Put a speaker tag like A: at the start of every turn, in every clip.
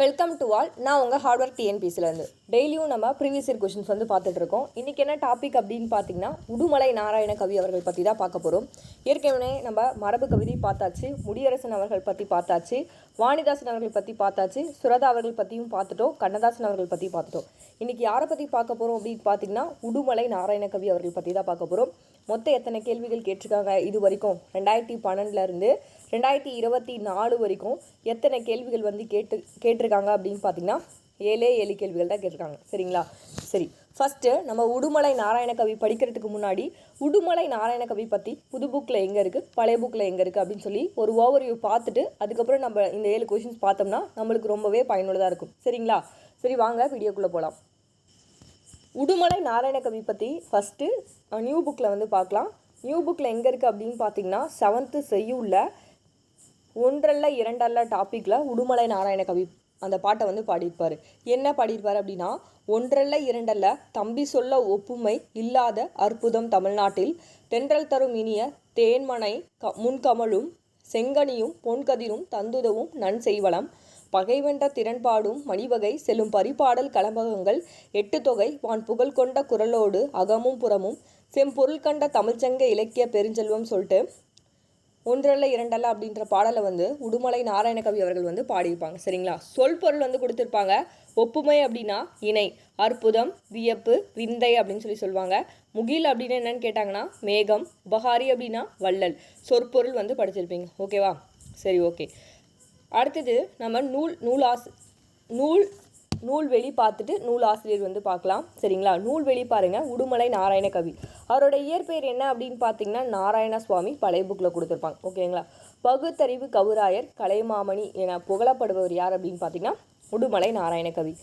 A: Welcome to all நான் உங்கள் hardware டிஎன்பிசிலேருந்து டெய்லியும் நம்ம ப்ரீவியஸ் இயர் கொஷின்ஸ் வந்து பார்த்துட்டு இருக்கோம் இன்றைக்கி என்ன டாபிக் அப்படின்னு பார்த்தீங்கன்னா உடுமலை நாராயண கவி அவர்கள் பற்றி தான் பார்க்க போகிறோம் ஏற்கனவே நம்ம மரபு கவிதை பார்த்தாச்சு முடியரசன் அவர்கள் பற்றி பார்த்தாச்சு வாணிதாசன் அவர்கள் பற்றி பார்த்தாச்சு சுரதா அவர்கள் பற்றியும் பார்த்துட்டோம் கண்ணதாசன் அவர்கள் பற்றி பார்த்துட்டோம். இன்றைக்கி யாரை பற்றி பார்க்க போகிறோம் அப்படின்னு பார்த்தீங்கன்னா உடுமலை நாராயண கவி அவர்கள் பற்றி தான் பார்க்க போகிறோம் மொத்தம் எத்தனை கேள்விகள் கேட்டிருக்காங்க இது வரைக்கும்? ரெண்டாயிரத்தி பன்னெண்டுலேருந்து ரெண்டாயிரத்தி இருபத்தி நாலு வரைக்கும் எத்தனை கேள்விகள் வந்து கேட்டு கேட்டிருக்காங்க அப்படின்னு பார்த்தீங்கன்னா ஏழே ஏழு கேள்விகள் தான் கேட்டிருக்காங்க. சரிங்களா? சரி. ஃபஸ்ட்டு நம்ம உடுமலை நாராயண கவி படிக்கிறதுக்கு முன்னாடி உடுமலை நாராயண கவி பற்றி புது புக்கில் எங்கே இருக்குது பழைய புக்கில் எங்கே இருக்குது அப்படின்னு சொல்லி ஒரு ஓவர்வியூ பார்த்துட்டு அதுக்கப்புறம் நம்ம இந்த ஏழு கொஷின்ஸ் பார்த்தோம்னா நம்மளுக்கு ரொம்பவே பயனுள்ளதாக இருக்கும். சரிங்களா? சரி வாங்க வீடியோக்குள்ளே போகலாம் உடுமலை நாராயணகவி பற்றி ஃபஸ்ட்டு நியூ புக்கில் வந்து பார்க்கலாம். நியூ புக்கில் எங்கே இருக்குது அப்படின்னு பார்த்தீங்கன்னா செவன்த்து செய்யுள்ள ஒன்றல்ல இரண்டல்ல டாப்பிக்கில் உடுமலை நாராயணகவி அந்த பாட்டை வந்து பாடியிருப்பார். என்ன பாடியிருப்பார் அப்படின்னா ஒன்றல்ல இரண்டல்ல தம்பி சொல்ல ஒப்புமை இல்லாத அற்புதம் தமிழ்நாட்டில் தென்றல் தரும் இனிய தேன்மனை க முன்கமலும் செங்கனியும் பொன்கதிரும் தந்துதவும் நன் செய்வளம் பகைவென்ற திறன்பாடும் மணிவகை செல்லும் பரிபாடல் கலம்பகங்கள் எட்டு தொகை வான் புகழ் கொண்ட குரலோடு அகமும் புறமும் செம்பொருள் கண்ட தமிழ்ச்சங்க இலக்கிய பெருஞ்செல்வம் சொல்லிட்டு ஒன்றல்ல இரண்டல்ல அப்படின்ற பாடலை வந்து உடுமலை நாராயணகவி அவர்கள் வந்து பாடியிருப்பாங்க சரிங்களா? சொல் பொருள் வந்து கொடுத்துருப்பாங்க. ஒப்புமை அப்படின்னா இணை அற்புதம் வியப்பு விந்தை அப்படின்னு சொல்லி சொல்லுவாங்க. முகில் அப்படின்னு என்னன்னு கேட்டாங்கன்னா மேகம் உபகாரி அப்படின்னா வள்ளல். சொற்பொருள் வந்து படிச்சிருப்பீங்க. ஓகேவா? சரி ஓகே. அடுத்தது நம்ம நூல் நூல் ஆசு நூல் நூல் வெளி பார்த்துட்டு நூல் ஆசிரியர் வந்து பார்க்கலாம். சரிங்களா? நூல் வெளி பாருங்கள் உடுமலை நாராயண கவி. அவரோட இயற்பெயர் என்ன அப்படின்னு பார்த்தீங்கன்னா நாராயண சுவாமி பழைய புக்கில் கொடுத்துருப்பாங்க. ஓகேங்களா? பகுத்தறிவு கவுராயர் கலைமாமணி என புகழப்படுபவர் யார் அப்படின்னு பார்த்தீங்கன்னா உடுமலை நாராயண கவி.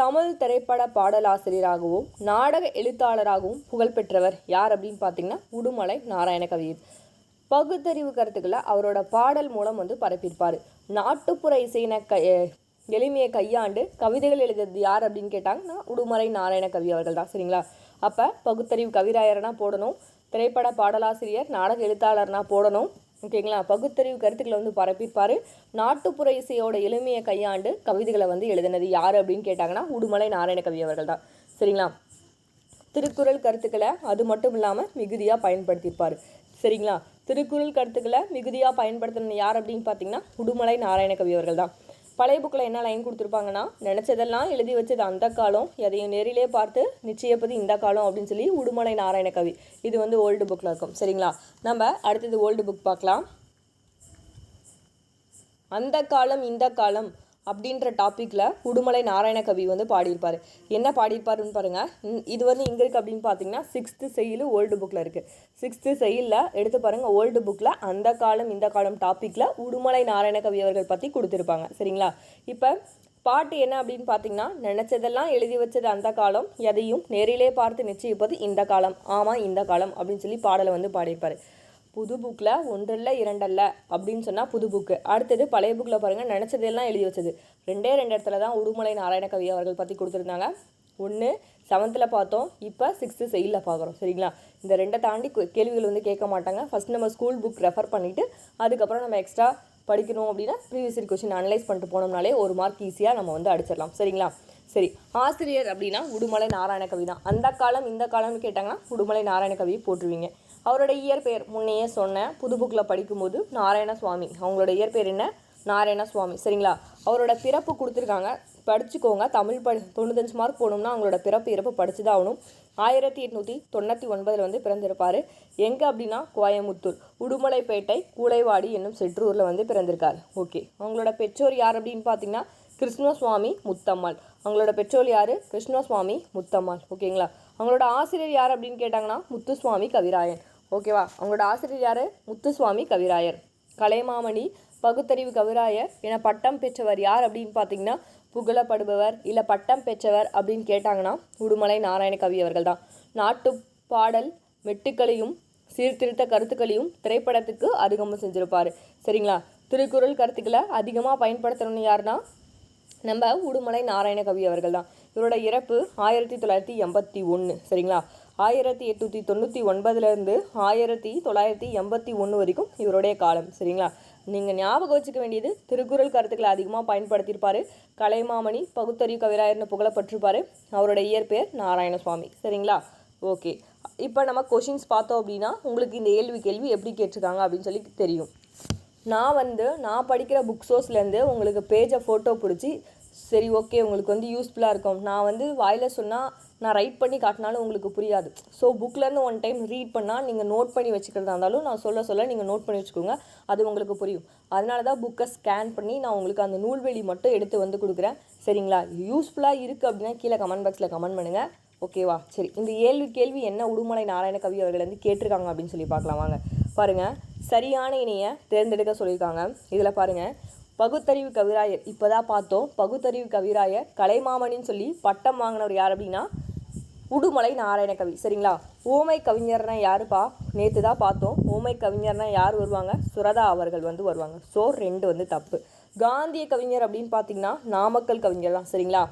A: தமிழ் திரைப்பட பாடலாசிரியராகவும் நாடக எழுத்தாளராகவும் புகழ்பெற்றவர் யார் அப்படின்னு பார்த்தீங்கன்னா உடுமலை நாராயண கவி பகுத்தறிவு கருத்துக்களை அவரோட பாடல் மூலம் வந்து பரப்பியிருப்பார். நாட்டுப்புற இசையின க எளிமையை கையாண்டு கவிதைகள் எழுதுறது யார் அப்படின்னு கேட்டாங்கன்னா உடுமலை நாராயண கவி அவர்கள் தான். சரிங்களா? அப்போ பகுத்தறிவு கவிராயர்னா போடணும் திரைப்பட பாடலாசிரியர் நாடக எழுத்தாளர்னா போடணும். ஓகேங்களா? பகுத்தறிவு கருத்துக்களை வந்து பரப்பியிருப்பார். நாட்டுப்புற இசையோட எளிமையை கையாண்டு கவிதைகளை வந்து எழுதினது யார் அப்படின்னு கேட்டாங்கன்னா உடுமலை நாராயண கவி அவர்கள் தான். சரிங்களா? திருக்குறள் கருத்துக்களை அது மட்டும் இல்லாமல் மிகுதியாக பயன்படுத்தியிருப்பார். சரிங்களா? திருக்குறள் கருத்துக்களை மிகுதியாக பயன்படுத்தின யார் அப்படின்னு பார்த்தீங்கன்னா உடுமலை நாராயணகவி அவர்கள் தான் பழைய புக்கில் என்ன லைன் கொடுத்துருப்பாங்கன்னா நினச்சதெல்லாம் எழுதி வச்சது அந்த காலம் எதையும் நேரிலே பார்த்து நிச்சயப்பது இந்த காலம் அப்படின்னு சொல்லி உடுமலை நாராயண கவி. இது வந்து ஓல்டு புக்கில் இருக்கும். சரிங்களா? நம்ம அடுத்தது ஓல்டு புக் பார்க்கலாம். அந்த காலம் இந்த காலம் அப்படின்ற டாப்பிக்கில் உடுமலை நாராயணகவி வந்து பாடியிருப்பார். என்ன பாடியிருப்பாருன்னு பாருங்கள் இது வந்து இங்கே இருக்குது அப்படின்னு பார்த்தீங்கன்னா சிக்ஸ்த்து செயல் ஓல்டு புக்கில் இருக்குது சிக்ஸ்த்து செயலில் எடுத்து பாருங்கள் ஓல்டு புக்கில் அந்த காலம் இந்த காலம் டாப்பிக்கில் உடுமலை நாராயணகவி அவர்கள் பற்றி கொடுத்துருப்பாங்க. சரிங்களா? இப்போ பாட்டு என்ன அப்படின்னு பார்த்தீங்கன்னா நினச்சதெல்லாம் எழுதி வச்சது அந்த காலம் எதையும் நேரிலே பார்த்து நிச்சயிப்பது இந்த காலம். ஆமாம் இந்த காலம் அப்படின்னு சொல்லி பாடலை வந்து பாடியிருப்பார். புது புக்கில் ஒன்றல்ல இரண்டல்ல அப்படின்னு சொன்னால் புது புக்கு அடுத்தது பழைய புக்கில் பாருங்கள் நினச்சதெல்லாம் எழுதி வச்சது. ரெண்டே ரெண்டு இடத்துல தான் உடுமலை நாராயணகவி அவர்கள் பற்றி கொடுத்துருந்தாங்க. ஒன்று செவன்த்தில் பார்த்தோம் இப்போ சிக்ஸ்த்து செயலில் பார்க்குறோம் சரிங்களா? இந்த ரெண்டை தாண்டி கேள்விகள் வந்து கேட்க மாட்டாங்க. ஃபஸ்ட் நம்ம ஸ்கூல் புக் ரெஃபர் பண்ணிவிட்டு அதுக்கப்புறம் நம்ம எக்ஸ்ட்ரா படிக்கணும் அப்படின்னா ப்ரீவியஸ் இயர் கொஸ்டின் அனலைஸ் பண்ணிட்டு போனோம்னாலே ஒரு மார்க் ஈஸியாக நம்ம வந்து அடிச்சிடலாம் சரிங்களா? சரி ஆசிரியர் அப்படின்னா உடுமலை நாராயணகவி தான். அந்த காலம் இந்த காலம்னு கேட்டாங்கன்னா உடுமலை நாராயண கவியை போட்டுருவீங்க அவரோட இயற்பெயர் முன்னையே சொன்னேன் புது புக்கில் படிக்கும்போது நாராயண சுவாமி அவங்களோட இயற்பெயர் என்ன? நாராயண சுவாமி சரிங்களா? அவரோட பிறப்பு கொடுத்துருக்காங்க. படிச்சுக்கோங்க. தமிழ் படி தொண்ணூத்தஞ்சு மார்க் போகணும்னா அவங்களோட பிறப்பு இறப்பு படிச்சு தான் ஆகணும். ஆயிரத்தி எட்நூற்றி தொண்ணூற்றி ஒன்பதில் வந்து பிறந்திருப்பார். எங்கே அப்படின்னா? கோயமுத்தூர் உடுமலைப்பேட்டை கூலைவாடி என்னும் சிற்றூரில் வந்து பிறந்திருக்காரு. ஓகே. அவங்களோட பெற்றோர் யார் அப்படின்னு பார்த்தீங்கன்னா கிருஷ்ணசுவாமி முத்தம்மாள். அவங்களோட பெற்றோர் யார்? கிருஷ்ணசுவாமி முத்தம்மாள். ஓகேங்களா? அவங்களோட ஆசிரியர் யார் அப்படின்னு கேட்டாங்கன்னா முத்துசுவாமி கவிராயன். ஓகேவா? அவங்களோட ஆசிரியர் யார்? முத்துசுவாமி கவிராயர். கலைமாமணி பகுத்தறிவு கவிராயர். என பட்டம் பெற்றவர் யார் அப்படின்னு பார்த்தீங்கன்னா புகழப்படுபவர் இல்லை பட்டம் பெற்றவர் அப்படின்னு கேட்டாங்கன்னா உடுமலை நாராயண கவி அவர்கள் தான். நாட்டு பாடல் மெட்டுக்களையும் சீர்திருத்த கருத்துக்களையும் திரைப்படத்துக்கு அதிகமாக செஞ்சுருப்பார். சரிங்களா? திருக்குறள் கருத்துக்களை அதிகமாக பயன்படுத்தணும்னு யாருன்னா நம்ம உடுமலை நாராயண கவி அவர்கள் தான். இவரோட இறப்பு ஆயிரத்தி தொள்ளாயிரத்தி எண்பத்தி ஒன்று சரிங்களா? ஆயிரத்தி எட்நூற்றி தொண்ணூற்றி ஒன்பதுலேருந்து ஆயிரத்தி தொள்ளாயிரத்தி எண்பத்தி ஒன்று வரைக்கும் இவருடைய காலம் சரிங்களா? நீங்கள் ஞாபகம் வச்சுக்க வேண்டியது திருக்குறள் கருத்துக்களை அதிகமாக பயன்படுத்தியிருப்பார். கலைமாமணி பகுத்தறிவு கவிராயர்னு புகழப்பட்டிருப்பார். அவருடைய இயற்பெயர் நாராயணசுவாமி சரிங்களா? ஓகே. இப்போ நம்ம கொஷின்ஸ் பார்த்தோம் அப்படின்னா உங்களுக்கு இந்த ஏழ்வி கேள்வி எப்படி கேட்டிருக்காங்க அப்படின்னு சொல்லி தெரியும். நான் வந்து நான் படிக்கிற புக் சோர்ஸ்லேருந்து உங்களுக்கு பேஜை ஃபோட்டோ பிடிச்சி சரி ஓகே உங்களுக்கு வந்து யூஸ்ஃபுல்லாக இருக்கும். நான் வந்து வாயில் சொன்னால் நான் ரைட் பண்ணி காட்டினாலும் உங்களுக்கு புரியாது. ஸோ புக்லேருந்து ஒன் டைம் ரீட் பண்ணால் நீங்கள் நோட் பண்ணி வச்சுக்கிறதா இருந்தாலும் நான் சொல்ல சொல்ல நீங்கள் நோட் பண்ணி வச்சுக்கோங்க. அது உங்களுக்கு புரியும். அதனால தான் புக்கை ஸ்கேன் பண்ணி நான் உங்களுக்கு அந்த நூல்வெளி மட்டும் எடுத்து வந்து கொடுக்குறேன். சரிங்களா? யூஸ்ஃபுல்லாக இருக்குது அப்படின்னா கீழே கமெண்ட் பாக்ஸில் கமெண்ட் பண்ணுங்கள் ஓகேவா சரி. இந்த ஏழு கேள்வி என்ன உடுமலை நாராயண கவி அவர்கள் வந்து கேட்டிருக்காங்க அப்படின்னு சொல்லி பார்க்கலாம். வாங்க. பாருங்கள் சரியான இணையை தேர்ந்தெடுக்க சொல்லியிருக்காங்க. இதில் பாருங்கள் பகுத்தறிவு கவிராயர். இப்போ தான் பார்த்தோம் பகுத்தறிவு கவிராயர் கலைமாமணின்னு சொல்லி பட்டம் வாங்கினவர் யார் அப்படின்னா உடுமலை நாராயண கவி சரிங்களா? ஊமை கவிஞர்னா யாருப்பா? நேற்று தான் பார்த்தோம் ஊமை கவிஞர்னா யார் வருவாங்க? சுரதா அவர்கள் வந்து வருவாங்க. ஸோ ரெண்டு வந்து தப்பு. காந்திய கவிஞர் அப்படின்னு பார்த்தீங்கன்னா நாமக்கல் கவிஞர் தான். சரிங்களா?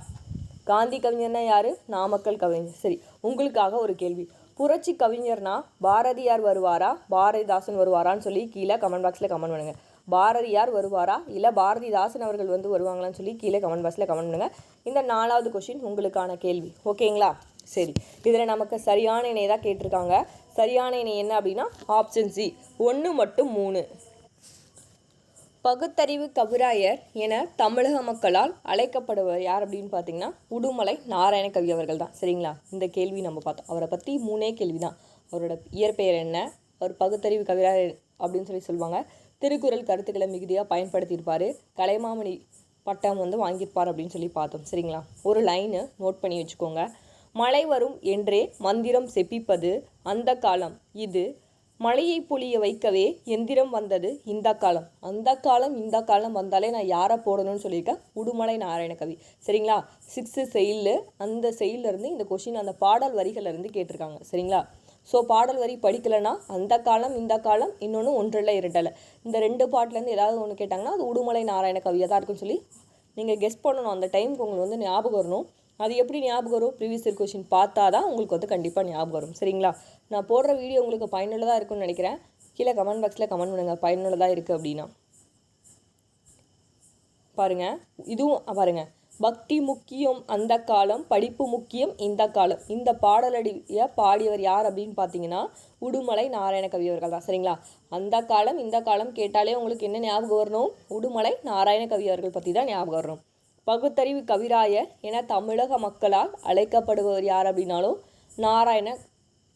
A: காந்தி கவிஞர்னா யார்? நாமக்கல் கவிஞர். சரி உங்களுக்காக ஒரு கேள்வி. புரட்சி கவிஞர்னா பாரதியார் வருவாரா? பாரதிதாசன் வருவாரான்னு சொல்லி கீழே கமெண்ட் பாக்ஸில் கமெண்ட் பண்ணுங்கள் பாரதியார் வருவாரா? இல்லை பாரதிதாசன் அவர்கள் வந்து வருவாங்களான்னு சொல்லி கீழே கமெண்ட் பாக்ஸில் கமெண்ட் பண்ணுங்கள் இந்த நாலாவது கொஷின் உங்களுக்கான கேள்வி. ஓகேங்களா சரி. இதில் நமக்கு சரியான இணை தான் கேட்டிருக்காங்க. சரியான இணை என்ன அப்படின்னா ஆப்ஷன் சி ஒன்று மட்டும் மூணு. பகுத்தறிவு கவிராயர் என தமிழக மக்களால் அழைக்கப்படுவர் யார் அப்படின்னு பார்த்தீங்கன்னா உடுமலை நாராயண கவி அவர்கள் தான். சரிங்களா? இந்த கேள்வி நம்ம பார்த்தோம். அவரை பற்றி மூணே கேள்வி தான் அவரோட இயற்பெயர் என்ன? அவர் பகுத்தறிவு கவிராயர் அப்படின்னு சொல்லி சொல்லுவாங்க. திருக்குறள் கருத்துக்களை மிகுதியாக பயன்படுத்தியிருப்பார். கலைமாமணி பட்டம் வந்து வாங்கியிருப்பார் அப்படின்னு சொல்லி பார்த்தோம். சரிங்களா? ஒரு லைனு நோட் பண்ணி வச்சுக்கோங்க. மழை வரும் என்றே மந்திரம் செப்பிப்பது அந்த காலம். இது மழையை பொழிய வைக்கவே எந்திரம் வந்தது இந்த காலம். அந்த காலம் இந்த காலம் வந்தாலே நான் யாரை போடணும்னு சொல்லியிருக்கேன்? உடுமலை நாராயண கவி சரிங்களா? சிக்ஸ்த்து செயலில் அந்த செயல்லேருந்து இந்த கொஷின் அந்த பாடல் வரிகளிலிருந்து கேட்டிருக்காங்க. சரிங்களா? ஸோ பாடல் வரி படிக்கலைன்னா அந்த காலம் இந்த காலம் இன்னொன்று ஒன்றில் இரண்டலை இந்த ரெண்டு பாட்டிலேருந்து ஏதாவது ஒன்று கேட்டாங்கன்னா அது உடுமலை நாராயண கவியாக தான் இருக்குன்னு சொல்லி நீங்கள் கெஸ் பண்ணணும். அந்த டைமுக்கு உங்களுக்கு வந்து ஞாபகம் வரணும். அது எப்படி ஞாபகம் வரும்? ப்ரீவியஸ் இயர் கொஷின் பார்த்தா தான் உங்களுக்கு வந்து கண்டிப்பாக ஞாபகம் வரும். சரிங்களா? நான் போடுற வீடியோ உங்களுக்கு பயனுள்ளதாக இருக்கும்னு நினைக்கிறேன். கீழே கமெண்ட் பாக்ஸில் கமெண்ட் பண்ணுங்கள் பயனுள்ளதாக இருக்குது அப்படின்னா. பாருங்கள் இதுவும் பாருங்கள் பக்தி முக்கியம் அந்த காலம் படிப்பு முக்கியம் இந்த காலம். இந்த பாடலடிய பாடியவர் யார் அப்படின்னு பார்த்தீங்கன்னா உடுமலை நாராயண கவி அவர்கள் தான். சரிங்களா? அந்த காலம் இந்த காலம் கேட்டாலே உங்களுக்கு என்ன ஞாபகம் வரணும்? உடுமலை நாராயண கவி அவர்கள் பற்றி தான் ஞாபகம் வரணும். பகுத்தறிவு கவிராயர் என தமிழக மக்களால் அழைக்கப்படுபவர் யார் அப்படின்னாலும் நாராயண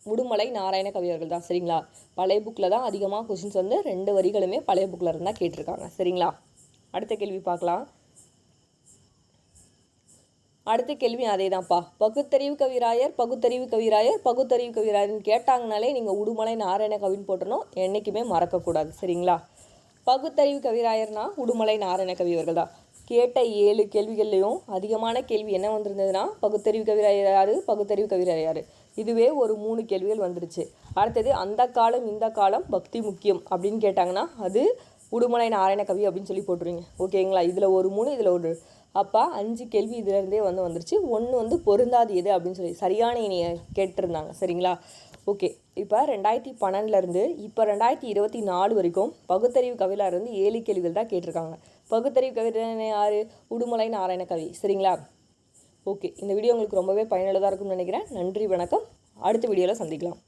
A: உடுமலை நாராயண கவியர்கள் தான். சரிங்களா? பழைய புக்கில் தான் அதிகமாக கொஷின்ஸ் வந்து ரெண்டு வரிகளுமே பழைய புக்கில் இருந்தால் கேட்டிருக்காங்க. சரிங்களா? அடுத்த கேள்வி பார்க்கலாம். அடுத்த கேள்வி அதே தான்ப்பா பகுத்தறிவு கவிராயர் பகுத்தறிவு கவிராயர் பகுத்தறிவு கவிராயர்னு கேட்டாங்கனாலே நீங்கள் உடுமலை நாராயண கவின்னு போட்டணும். என்றைக்குமே மறக்கக்கூடாது. சரிங்களா? பகுத்தறிவு கவிராயர்னா உடுமலை நாராயண கவி அவர்கள் தான். கேட்ட ஏழு கேள்விகள்லையும் அதிகமான கேள்வி என்ன வந்திருந்ததுன்னா பகுத்தறிவு கவிராயர் யார்? பகுத்தறிவு கவிராயர் யார்? இதுவே ஒரு மூணு கேள்விகள் வந்துருச்சு. அடுத்தது அந்த காலம் இந்த காலம் பக்தி முக்கியம் அப்படின்னு கேட்டாங்கன்னா அது உடுமலை நாராயண கவி அப்படின்னு சொல்லி போட்டுருவீங்க ஓகேங்களா? இதில் ஒரு மூணு இதில் ஒரு அப்போ அஞ்சு கேள்வி இதுலேருந்தே வந்து வந்துருச்சு. ஒன்று வந்து பொருந்தாது எது அப்படின்னு சொல்லி சரியான இணையை கேட்டிருந்தாங்க. சரிங்களா? ஓகே. இப்போ ரெண்டாயிரத்தி பன்னெண்டுலேருந்து இப்போ ரெண்டாயிரத்தி இருபத்தி நாலு வரைக்கும் பகுத்தறிவு கவியில் இருந்து ஏழு கேள்விகள் தான் கேட்டிருக்காங்க. பகுத்தறிவு கவிதை யார்? உடுமலை நாராயண கவி. சரிங்களா? ஓகே. இந்த வீடியோ உங்களுக்கு ரொம்பவே பயனுள்ளதாக இருக்கும்னு நினைக்கிறேன். நன்றி வணக்கம். அடுத்த வீடியோவில் சந்திக்கலாம்.